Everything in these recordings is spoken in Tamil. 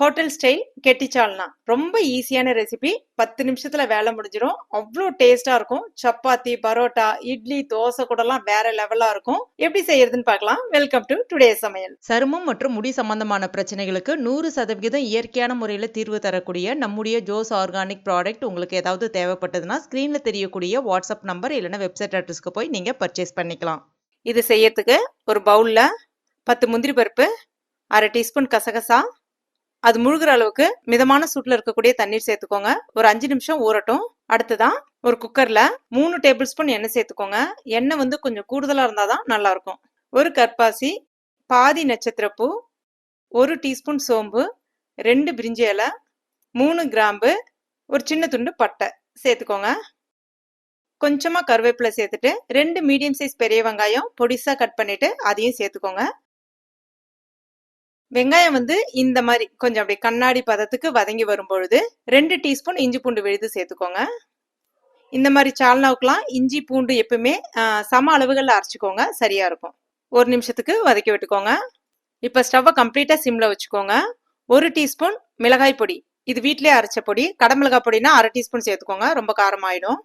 Hotel style கெட்டிச்சால்னா. ரொம்ப ஈஸியான ரெசிபி. பத்து நிமிஷத்துல வேலை முடிஞ்சிடும் அவ்வளோ டேஸ்டா இருக்கும். சப்பாத்தி பரோட்டா இட்லி தோசை கூடலாம் வேற லெவலா இருக்கும். எப்படி செய்யறதுன்னு பார்க்கலாம். வெல்கம் டு டுடே சமையல். சருமம் மற்றும் முடி சம்பந்தமான பிரச்சனைகளுக்கு நூறு சதவிகிதம் இயற்கையான முறையில் தீர்வு தரக்கூடிய நம்முடைய ஜோஸ் ஆர்கானிக் ப்ராடக்ட் உங்களுக்கு ஏதாவது தேவைப்பட்டதுன்னா ஸ்க்ரீனில் தெரியக்கூடிய வாட்ஸ்அப் நம்பர் இல்லைன்னா வெப்சைட் அட்ரஸ்க்கு போய் நீங்கள் பர்ச்சேஸ் பண்ணிக்கலாம். இது செய்யறதுக்கு ஒரு பவுல்ல பத்து முந்திரி பருப்பு அரை டீஸ்பூன் கசகசா அது முழுகிற அளவுக்கு மிதமான சூட்டில் இருக்கக்கூடிய தண்ணீர் சேர்த்துக்கோங்க. ஒரு அஞ்சு நிமிஷம் ஊறட்டும். அடுத்ததான் ஒரு குக்கர்ல மூணு டேபிள் ஸ்பூன் எண்ணெய் சேர்த்துக்கோங்க. எண்ணெய் வந்து கொஞ்சம் கூடுதலாக இருந்தாதான் நல்லா இருக்கும் ஒரு கற்பாசி பாதி நட்சத்திரப்பூ ஒரு டீஸ்பூன் சோம்பு ரெண்டு பிரிஞ்சி இலை மூணு கிராம்பு ஒரு சின்ன துண்டு பட்டை சேர்த்துக்கோங்க. கொஞ்சமாக கருவேப்பிலை சேர்த்துட்டு ரெண்டு மீடியம் சைஸ் பெரிய வெங்காயம் பொடிசாக கட் பண்ணிவிட்டு அதையும் சேர்த்துக்கோங்க. வெங்காயம் வந்து இந்த மாதிரி கொஞ்சம் அப்படி கண்ணாடி பதத்துக்கு வதங்கி வரும்பொழுது ரெண்டு டீஸ்பூன் இஞ்சி பூண்டு விழுது சேர்த்துக்கோங்க. இந்த மாதிரி சால்னாவுக்குலாம் இஞ்சி பூண்டு எப்பவுமே சம அளவுகளில் அரைச்சிக்கோங்க. சரியா இருக்கும். ஒரு நிமிஷத்துக்கு வதக்கி விட்டுக்கோங்க. இப்போ ஸ்டவ்வை கம்ப்ளீட்டாக சிம்மில் வச்சுக்கோங்க. ஒரு டீஸ்பூன் மிளகாய் பொடி. இது வீட்டிலே அரைச்ச பொடி. கடமிளகாய் பொடினா அரை டீஸ்பூன் சேர்த்துக்கோங்க. ரொம்ப காரமாயிடும்.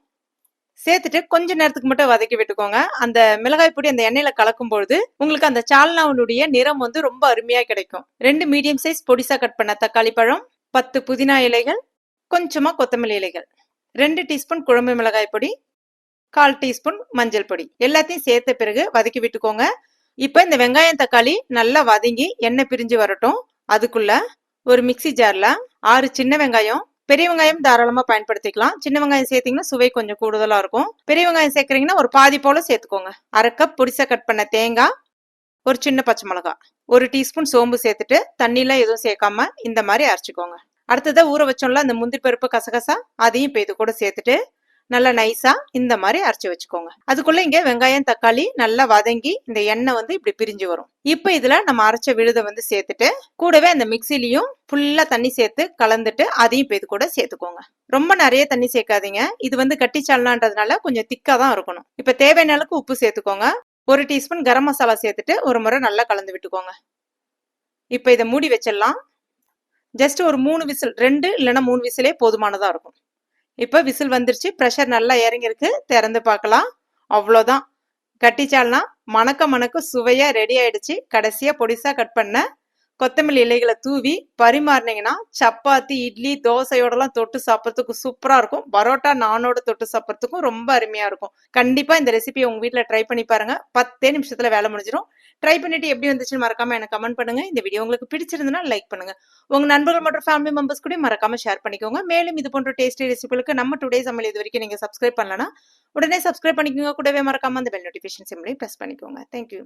சேர்த்துட்டு கொஞ்ச நேரத்துக்கு மட்டும் வதக்கி விட்டுக்கோங்க. அந்த மிளகாய் பொடி அந்த எண்ணெயில கலக்கும் பொழுது உங்களுக்கு அந்த சால்னாவுடைய நிறம் வந்து ரொம்ப அருமையா கிடைக்கும். ரெண்டு மீடியம் சைஸ் பொடிசா கட் பண்ண தக்காளி பழம் பத்து புதினா இலைகள் கொஞ்சமா கொத்தமல்லி இலைகள் ரெண்டு டீஸ்பூன் குழம்பு மிளகாய் பொடி கால் டீஸ்பூன் மஞ்சள் பொடி. எல்லாத்தையும் சேர்த்த பிறகு வதக்கி விட்டுக்கோங்க. இப்போ இந்த வெங்காயம் தக்காளி நல்லா வதங்கி எண்ணெய் பிரிஞ்சு வரட்டும். அதுக்குள்ள ஒரு மிக்சி ஜார்ல ஆறு சின்ன வெங்காயம் பெரிய வெங்காயம் தாராளமா பயன்படுத்திக்கலாம். சின்ன வெங்காயம் சேர்த்தீங்கன்னா சுவை கொஞ்சம் கூடுதலா இருக்கும். பெரிய வெங்காயம் சேர்க்கறீங்கன்னா ஒரு பாதி போல சேர்த்துக்கோங்க. அரை கப் கட் பண்ண தேங்காய் ஒரு சின்ன பச்சை மிளகா ஒரு டீஸ்பூன் சோம்பு சேர்த்துட்டு தண்ணிலாம் எதுவும் சேர்க்காம இந்த மாதிரி அரைச்சிக்கோங்க. அடுத்ததாக ஊற வச்சோம்ல அந்த முந்திரி பருப்பு கசகசா அதையும் இப்போ இது கூட சேர்த்துட்டு நல்லா நைஸா இந்த மாதிரி அரைச்சி வச்சுக்கோங்க. அதுக்குள்ள இங்க வெங்காயம் தக்காளி நல்லா வதங்கி இந்த எண்ணெய் வந்து இப்படி பிரிஞ்சு வரும். இப்போ இதுல நம்ம அரைச்ச விழுதை வந்து சேர்த்துட்டு கூடவே அந்த மிக்சிலையும் ஃபுல்லா தண்ணி சேர்த்து கலந்துட்டு அதையும் இப்போ இது கூட சேர்த்துக்கோங்க. ரொம்ப நிறைய தண்ணி சேர்க்காதீங்க. இது வந்து கட்டி சால்னான்றதுனால கொஞ்சம் திக்கா தான் இருக்கணும். இப்போ தேவையான அளவுக்கு உப்பு சேர்த்துக்கோங்க. ஒரு டீஸ்பூன் கரம் மசாலா சேர்த்துட்டு ஒரு முறை நல்லா கலந்து விட்டுக்கோங்க. இப்போ இதை மூடி வச்சிடலாம். ஜஸ்ட் ஒரு மூணு விசில் ரெண்டு இல்லைன்னா மூணு விசிலே போதுமானதா இருக்கும். இப்போ விசில் வந்துருச்சு. ப்ரெஷர் நல்லா இறங்கியிருக்கு. திறந்து பார்க்கலாம். அவ்வளோதான். கட்டிச்சால்னா மணக்க மணக்க சுவையாக ரெடி ஆயிடுச்சு. கடைசியாக பொடிசாக கட் பண்ண கொத்தமல்லி இலைகளை தூவி பரிமாறினீங்கன்னா சப்பாத்தி இட்லி தோசையோடலாம் தொட்டு சாப்பிட்றதுக்கு சூப்பராக இருக்கும். பரோட்டா நானோட தொட்டு சாப்பிட்றதுக்கும் ரொம்ப அருமையாக இருக்கும். கண்டிப்பாக இந்த ரெசிபியை உங்கள் வீட்டில் ட்ரை பண்ணி பாருங்க. பத்தே நிமிஷத்தில் வேலை முடிஞ்சிடும் ட்ரை பண்ணிட்டு எப்படி வந்துச்சுன்னு மறக்காம எனக்கு கமெண்ட் பண்ணுங்க. இந்த வீடியோ உங்களுக்கு பிடிச்சிருந்தனா லைக் பண்ணுங்க. உங்க நண்பர்கள் மற்றும் ஃபேமிலி மெம்பர்ஸ் கூட மறக்காம ஷேர் பண்ணிக்கோங்க. மேலும் இது போன்ற டேஸ்டி ரெசிபிகளுக்கு நம்ம டுடே சமையல் இது வரைக்கும் நீங்க சப்ஸ்கிரைப் பண்ணலன்னா உடனே சப்ஸ்கிரைப் பண்ணிக்கோங்க. கூடவே மறக்காம அந்த பெல் நோட்டிஃபிகேஷன் சிம்லையும் ப்ரெஸ் பண்ணிக்கோங்க. Thank you